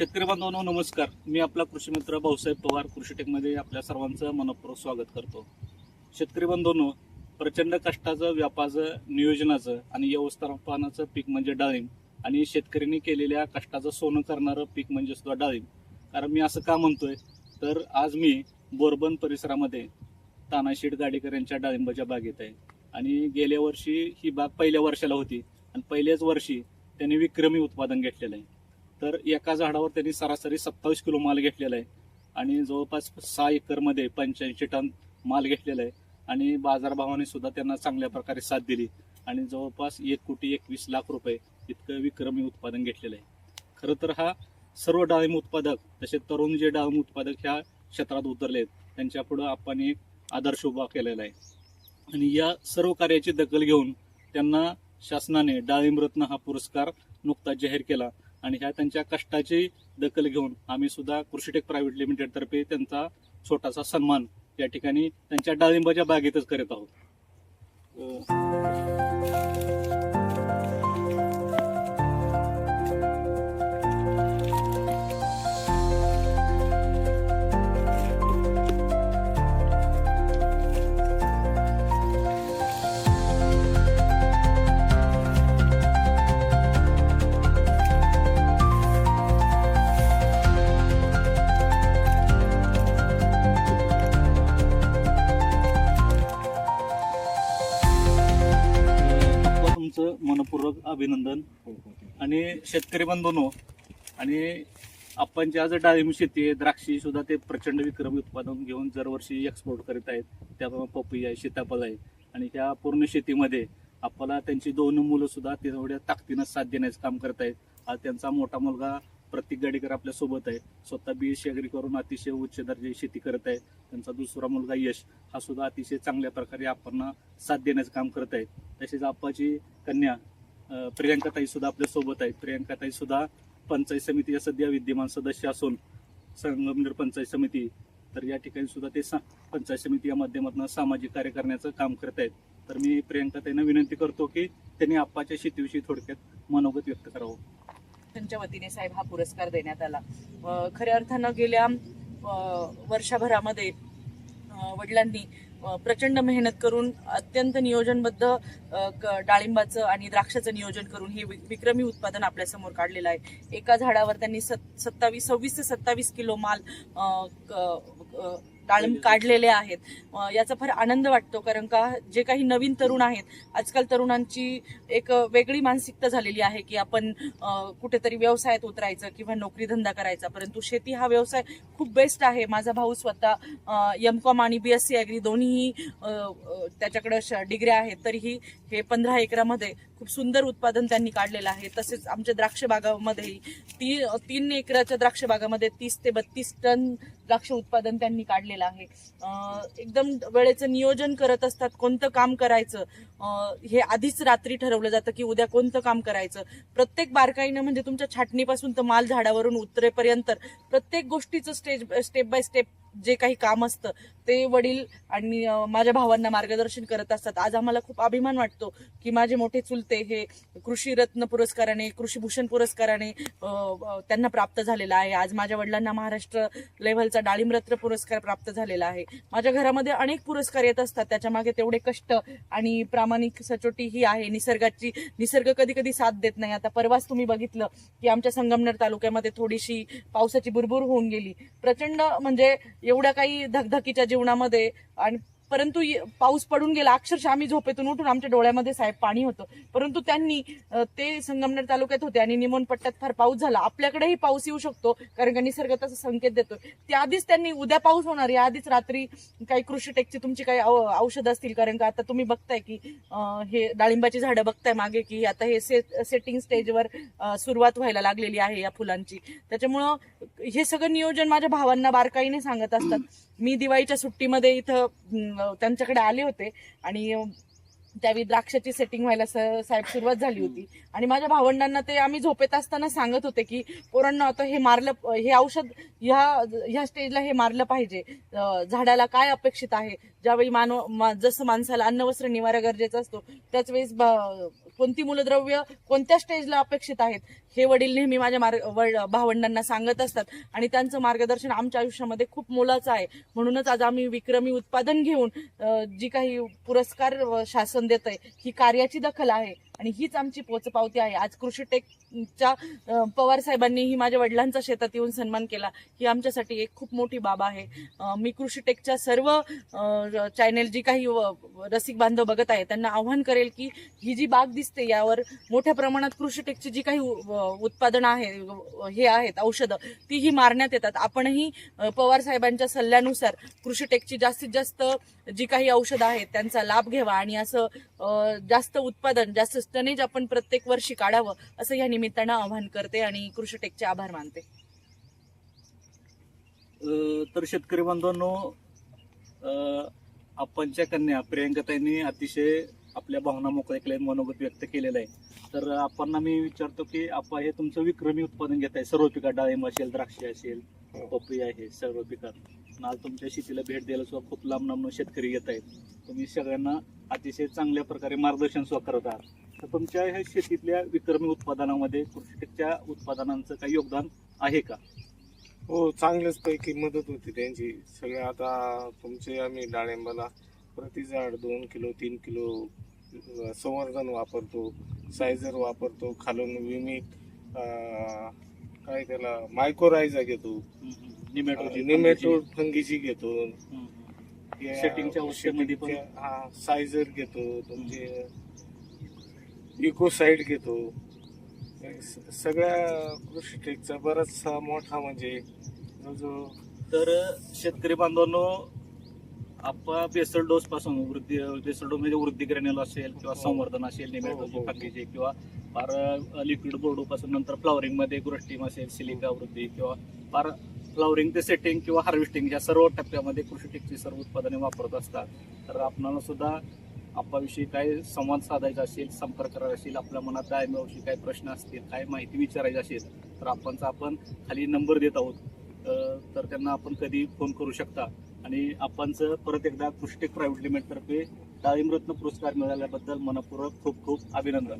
शेतकरी बांधवांनो नमस्कार. मी आपला कृषी मित्र भाऊसाहेब पवार कृषी टेकमध्ये आपल्या सर्वांचं मनपूर्वक स्वागत करतो. शेतकरी बांधवांनो प्रचंड कष्टाचं व्यापाचं नियोजनाचं आणि व्यवस्थापनाचं पीक म्हणजे डाळिंब आणि शेतकऱ्यांनी केलेल्या कष्टाचं सोनं करणारं पीक म्हणजे सुद्धा डाळिंब. कारण मी असं का म्हणतोय? तर आज मी बोरबन परिसरामध्ये तानाशीड गाडेकर यांच्या डाळिंबाच्या बागेत आहे. आणि गेल्या वर्षी ही बाग पहिल्या वर्षाला होती आणि पहिल्याच वर्षी त्यांनी विक्रमी उत्पादन घेतलेलं आहे. तर एका झाडावर त्यांनी सरासरी सत्तावीस किलो माल घेतलेला आहे. आणि जवळपास सहा एकरमध्ये पंच्याऐंशी टन माल घेतलेला आहे. आणि बाजारभावाने सुद्धा त्यांना चांगल्या प्रकारे साथ दिली. आणि जवळपास एक कोटी एकवीस लाख रुपये इतकं विक्रमी उत्पादन घेतलेलं आहे. खरं तर हा सर्व डाळिंब उत्पादक तसे तरुण जे डाळिंब उत्पादक ह्या क्षेत्रात उतरले आहेत त्यांच्या पुढं आपण एक आदर्श उभा केलेला आहे. आणि या सर्व कार्याची दखल घेऊन त्यांना शासनाने डाळिंब रत्न हा पुरस्कार नुकताच जाहीर केला. आणि ह्या त्यांच्या कष्टाची दखल घेऊन आम्ही सुद्धा कृषीटेक प्रायव्हेट लिमिटेड तर्फे त्यांचा छोटासा सन्मान या ठिकाणी त्यांच्या डाळिंबाच्या बागेतच करत आहोत. मनपूर्वक अभिनंदन. आणि शेतकरी बंधूंनो आणि आपण जे आज डाळिंब शेती आहे द्राक्षी सुद्धा ते प्रचंड विक्रमी उत्पादन घेऊन दरवर्षी एक्सपोर्ट करीत आहेत. त्याप्रमाणे पपई आहे सीताफळ आहे. आणि ह्या पूर्ण शेतीमध्ये आपल्याला त्यांची दोन मुलं सुद्धा तेवढ्या ताकदीनं साथ देण्याचं काम करत आहेत. आज त्यांचा मोठा मुलगा प्रतीक गाडीकर आपल्यासोबत आहे स्वतः बी एस सी करून अतिशय उच्च दर्जाची शेती करत आहे त्यांचा दुसरा मुलगा यश हा सुद्धा अतिशय चांगल्या प्रकारे आपण साथ देण्याचं काम करत आहे तसेच आप्पाची कन्या प्रियांकाताई सुद्धा आपल्यासोबत आहेत. प्रियांकाताई सुद्धा पंचायत समितीच्या सध्या विद्यमान सदस्य असून संगमनेर म्हणजे पंचायत समिती तर या ठिकाणी सुद्धा ते सा- पंचायत समिती या माध्यमातून सामाजिक कार्य करण्याचं काम करत आहेत. तर मी प्रियंकाताईंना विनंती करतो की त्यांनी आप्पाच्या शेतीविषयी थोडक्यात मनोगत व्यक्त करावं. त्यांच्या वतीने साहेब हा पुरस्कार देण्यात आला. खऱ्या अर्थानं गेल्या वर्षभरामध्ये वडिलांनी प्रचंड मेहनत करून अत्यंत नियोजनबद्ध क- डाळिंबाचं आणि द्राक्षाचं नियोजन करून हे विक्रमी उत्पादन आपल्यासमोर काढलेलं आहे. एका झाडावर त्यांनी सत्तावीस सव्वीस ते सत्तावीस किलो माल क- डाळिंब काढलेले आहेत. याचा फार आनंद वाटतो कारण का जे काही नवीन तरुण आहेत आजकाल तरुणांची एक वेगळी मानसिकता झालेली आहे की आपण कुठेतरी व्यवसायात उतरायचं किंवा नोकरी धंदा करायचा. परंतु शेती हा व्यवसाय खूप बेस्ट आहे. माझा भाऊ स्वतः एम कॉम आणि बी एस सी ॲग्री दोन्हीही त्याच्याकडे डिग्र्या आहेत तरीही हे पंधरा एकरामध्ये खूप सुंदर उत्पादन त्यांनी काढलेलं आहे. तसेच आमच्या द्राक्ष बागामध्येही ती तीन एकराच्या द्राक्ष बागामध्ये तीस ते बत्तीस टन द्राक्ष उत्पादन त्यांनी काढलेलं आहे. एकदम वेळेचं नियोजन करत असतात कोणतं काम करायचं. हे आधीच रात्री ठरवलं जातं की उद्या कोणतं काम करायचं. प्रत्येक बारकाईनं म्हणजे तुमच्या छाटणीपासून तर माल झाडावरून उतरेपर्यंत प्रत्येक गोष्टीचं स्टेज स्टेप बाय स्टेप जे काही काम असतं ते वडील आणि माझ्या भावांना मार्गदर्शन करत असतात. आज आम्हाला खूप अभिमान वाटतो की माझे मोठे चुलते हे कृषी रत्न पुरस्काराने कृषी भूषण पुरस्काराने त्यांना प्राप्त झालेला आहे. आज माझ्या वडिलांना महाराष्ट्र लेव्हलचा डाळिंब रत्न पुरस्कार प्राप्त झालेला आहे. माझ्या घरामध्ये अनेक पुरस्कार येत असतात. त्याच्यामागे तेवढे कष्ट आणि प्रामाणिक सचोटी ही आहे. निसर्गाची निसर्ग कधी कधी साथ देत नाही. आता परवाच तुम्ही बघितलं की आमच्या संगमनेर तालुक्यामध्ये थोडीशी पावसाची बुरबुर होऊन गेली. प्रचंड म्हणजे एवढ्या काही धगधकीच्या जीवनामध्ये आणि परंतु पाऊस पडून गेला अक्षरशः आम्ही झोपेतून उठून आमच्या डोळ्यामध्ये साहेब पाणी होतं. परंतु त्यांनी ते संगमनेर तालुक्यात होते आणि निमोन पट्ट्यात फार पाऊस झाला. आपल्याकडेही पाऊस येऊ शकतो कारण का निसर्ग तसा संकेत देतोय. त्याआधीच त्यांनी उद्या पाऊस होणार या आधीच रात्री काही कृषी टेकची तुमची काही औषधं असतील कारण का आता तुम्ही बघताय की हे डाळिंबाची झाडं बघताय मागे की आता हे सेटिंग स्टेजवर सुरुवात व्हायला लागलेली आहे या फुलांची. त्याच्यामुळं हे सगळं नियोजन माझ्या भावांना बारकाईने सांगत असतात. मी दिवाळीच्या सुट्टीमध्ये इथं त्यांच्याकडे आले होते आणि त्यावेळी द्राक्षाची सेटिंग व्हायला साहेब सुरुवात झाली होती. आणि माझ्या भावंडांना ते आम्ही झोपेत असताना सांगत होते की पोरांना आता हे मारलं हे औषध ह्या ह्या स्टेजला हे मारलं पाहिजे. झाडाला काय अपेक्षित आहे? ज्यावेळी मानव मा- जसं माणसाला अन्न वस्त्र निवारा गरजेचा असतो त्याच वेळेस ब- कोणती मूलद्रव्य कोणत्या स्टेजला अपेक्षित आहेत हे वडील नेहमी माझ्या मार्ग वड- भावंडांना सांगत असतात. आणि त्यांचं मार्गदर्शन आमच्या आयुष्यामध्ये खूप मोलाचं आहे. म्हणूनच आज आम्ही विक्रमी उत्पादन घेऊन जी काही पुरस्कार शासन देत आहे ही कार्याची दखल आहे. आणि हीच आमची पोचपावती आहे. आज कृषी टेकच्या अ, पवार साहेबांनीही माझ्या वडिलांचा शेतात येऊन सन्मान केला. ही आमच्यासाठी एक खूप मोठी बाब आहे. मी कृषी टेकच्या सर्व चॅनेल जी काही व- रसिक बांधव बघत आहे त्यांना आव्हान करेल की ही जी बाग दिसते यावर मोठ्या प्रमाणात कृषी टेकची जी काही उत्पादनं आहे हे आहेत औषधं तीही मारण्यात येतात. आपणही पवार साहेबांच्या सल्ल्यानुसार कृषी टेकची जास्तीत जास्त जी काही औषधं आहेत त्यांचा लाभ घ्यावा आणि असं जास्त उत्पादन जास्त टनेज आपण प्रत्येक वर्षी काढावं असं या निमित्तानं आवाहन करते आणि कृषी टेकचे आभार मानते. तर शेतकरी बांधवांनो आपणच्या कन्या प्रियंकाताईंनी अतिशय आपल्या भावना मोकळ्या केल्या मनोगत व्यक्त केलेलं आहे तर आपण मी विचारतो की आपण हे तुमचं विक्रमी उत्पादन घेत आहे. सर्व पिकात डाळिंब असेल द्राक्षे असेल पपई आहे सर्व पिकात आज तुमच्या शेतीला भेट द्यायला सुद्धा खूप लांब लांब शेतकरी येत आहेत. तुम्ही सगळ्यांना अतिशय चांगल्या प्रकारे मार्गदर्शन सुद्धा करत आहात. तर तुमच्या ह्या शेतीतल्या विक्रमी उत्पादनामध्ये कृषीच्या उत्पादनांचं काही योगदान आहे का? हो चांगल्याच पैकी मदत होती त्यांची. सगळे आता तुमचे आम्ही डाळिंबाला प्रति झाड दोन किलो तीन किलो संवर्धन वापरतो सायझर वापरतो खालून विमिक अं, काय त्याला मायक्रोरायझा घेतो. निमेटोड फंगीची. घेतो. सेटिंगच्या हा सायझर घेतो. तुमचे इकोसाईड घेतो हे स- सगळ्या कृषी टेकचा बराचसा मोठा म्हणजे जो तर शेतकरी बांधवांनो आपण बेसल डोस पासून वृद्धी बेसल डोस म्हणजे वृद्धी ग्रॅन्युल असेल किंवा हो. संवर्धन असेल हो, हो. फांदीचे किंवा फार लिक्विड बोर्डो पासून नंतर फ्लॉवरिंगमध्ये ग्रोस्टीम असेल सिलिका वृद्धी किंवा फार फ्लॉवरिंग ते सेटिंग किंवा हार्वेस्टिंग या सर्व टप्प्यामध्ये कृषी टेकची सर्व उत्पादने वापरत असतात तर आपणाला सुद्धा आपल्याविषयी काय संवाद साधायचा असेल संपर्क करायचा असेल आपल्या मनात डाळिंबाविषयी काय प्रश्न असतील काय माहिती विचारायची असेल तर आपणचा आपण खाली नंबर देत आहोत. तर त्यांना आपण कधी फोन करू शकता. आणि आपणचं परत एकदा कृष्टेक प्रायव्हेट लिमिटेडतर्फे तर्फे पुरस्कार मिळाल्याबद्दल मनपूर्वक खूप खूप अभिनंदन.